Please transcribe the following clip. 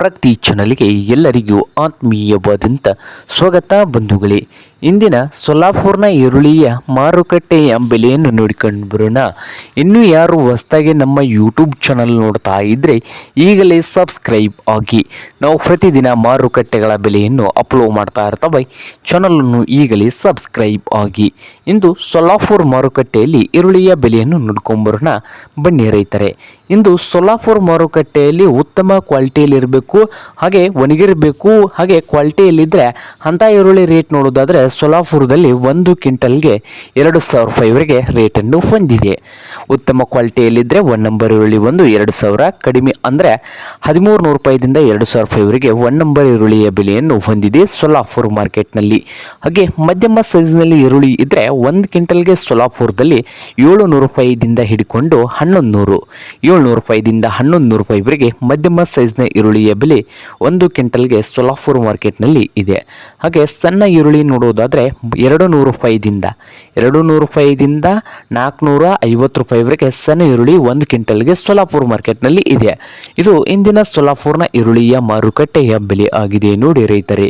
ಪ್ರತಿ ಚಾನಲ್ಗೆ ಎಲ್ಲರಿಗೂ ಆತ್ಮೀಯವಾದಂಥ ಸ್ವಾಗತ ಬಂಧುಗಳೇ. ಇಂದಿನ ಸೊಲ್ಲಾಪುರ್ನ ಈರುಳ್ಳಿಯ ಮಾರುಕಟ್ಟೆಯ ಬೆಲೆಯನ್ನು ನೋಡಿಕೊಂಡು ಬರೋಣ. ಇನ್ನೂ ಯಾರು ಹೊಸದಾಗಿ ನಮ್ಮ ಯೂಟ್ಯೂಬ್ ಚಾನಲ್ ನೋಡ್ತಾ ಇದ್ದರೆ ಈಗಲೇ ಸಬ್ಸ್ಕ್ರೈಬ್ ಆಗಿ. ನಾವು ಪ್ರತಿದಿನ ಮಾರುಕಟ್ಟೆಗಳ ಬೆಲೆಯನ್ನು ಅಪ್ಲೋಡ್ ಮಾಡ್ತಾ ಇರ್ತವೆ. ಚಾನಲನ್ನು ಈಗಲೇ ಸಬ್ಸ್ಕ್ರೈಬ್ ಆಗಿ. ಇಂದು ಸೊಲ್ಲಾಪುರ್ ಮಾರುಕಟ್ಟೆಯಲ್ಲಿ ಈರುಳ್ಳಿಯ ಬೆಲೆಯನ್ನು ನೋಡ್ಕೊಂಬರೋಣ ಬನ್ನಿ ರೈತರೆ, ಇಂದು ಸೊಲ್ಲಾಪುರ್ ಮಾರುಕಟ್ಟೆಯಲ್ಲಿ ಉತ್ತಮ ಕ್ವಾಲಿಟಿಯಲ್ಲಿರಬೇಕು ಹಾಗೆ ಒಣಗಿರಬೇಕು, ಹಾಗೆ ಕ್ವಾಲಿಟಿಯಲ್ಲಿದ್ದರೆ ಅಂಥ ಈರುಳ್ಳಿ ರೇಟ್ ನೋಡೋದಾದರೆ ಸೋಲಾಪುರದಲ್ಲಿ ಒಂದು ಕ್ವಿಂಟಲ್ಗೆ ಎರಡು ಸಾವಿರ ರೂಪಾಯಿವರೆಗೆ ರೇಟನ್ನು ಹೊಂದಿದೆ. ಉತ್ತಮ ಕ್ವಾಲಿಟಿಯಲ್ಲಿದ್ದರೆ ಒನ್ ನಂಬರ್ ಈರುಳ್ಳಿ ಒಂದು ಎರಡು ಸಾವಿರ, ಕಡಿಮೆ ಅಂದರೆ ಹದಿಮೂರು ನೂರು ರೂಪಾಯಿದಿಂದ ಎರಡು ಸಾವಿರ ರೂಪಾಯಿವರೆಗೆ ಒನ್ ನಂಬರ್ ಈರುಳ್ಳಿಯ ಬೆಲೆಯನ್ನು ಹೊಂದಿದೆ ಸೊಲ್ಲಾಪುರ್ ಮಾರ್ಕೆಟ್ನಲ್ಲಿ. ಹಾಗೆ ಮಧ್ಯಮ ಸೈಜ್ನಲ್ಲಿ ಈರುಳ್ಳಿ ಇದ್ದರೆ ಒಂದು ಕ್ವಿಂಟಲ್ಗೆ ಸೋಲಾಪುರದಲ್ಲಿ ಏಳು ನೂರು ರೂಪಾಯಿದಿಂದ ಹಿಡ್ಕೊಂಡು ಹನ್ನೊಂದು ನೂರು, ಏಳ್ನೂರು ರೂಪಾಯಿದಿಂದ ಹನ್ನೊಂದು ನೂರು ರೂಪಾಯಿವರೆಗೆ ಮಧ್ಯಮ ಸೈಜ್ನ ಈರುಳ್ಳಿಯ ಬೆಲೆ ಒಂದು ಕ್ವಿಂಟಲ್ಗೆ ಸೊಲಾಪುರ್ ಮಾರ್ಕೆಟ್ನಲ್ಲಿ ಇದೆ. ಹಾಗೆ ಸಣ್ಣ ಈರುಳ್ಳಿ ನೋಡೋದಾದರೆ ಎರಡು ನೂರು ರೂಪಾಯಿದಿಂದ, ಎರಡು ನೂರು ರೂಪಾಯಿದಿಂದ ನಾಲ್ಕುನೂರ ಐವತ್ತು ರೂಪಾಯಿವರೆಗೆ ಸಣ್ಣ ಈರುಳ್ಳಿ ಒಂದು ಕ್ವಿಂಟಲ್ಗೆ ಸೊಲಾಪುರ್ ಮಾರ್ಕೆಟ್ನಲ್ಲಿ ಇದೆ. ಇದು ಇಂದಿನ ಸೊಲಾಪುರ್ನ ಈರುಳ್ಳಿಯ ಮಾರುಕಟ್ಟೆಯ ಬೆಲೆ ಆಗಿದೆ ನೋಡಿ ರೈತರೇ.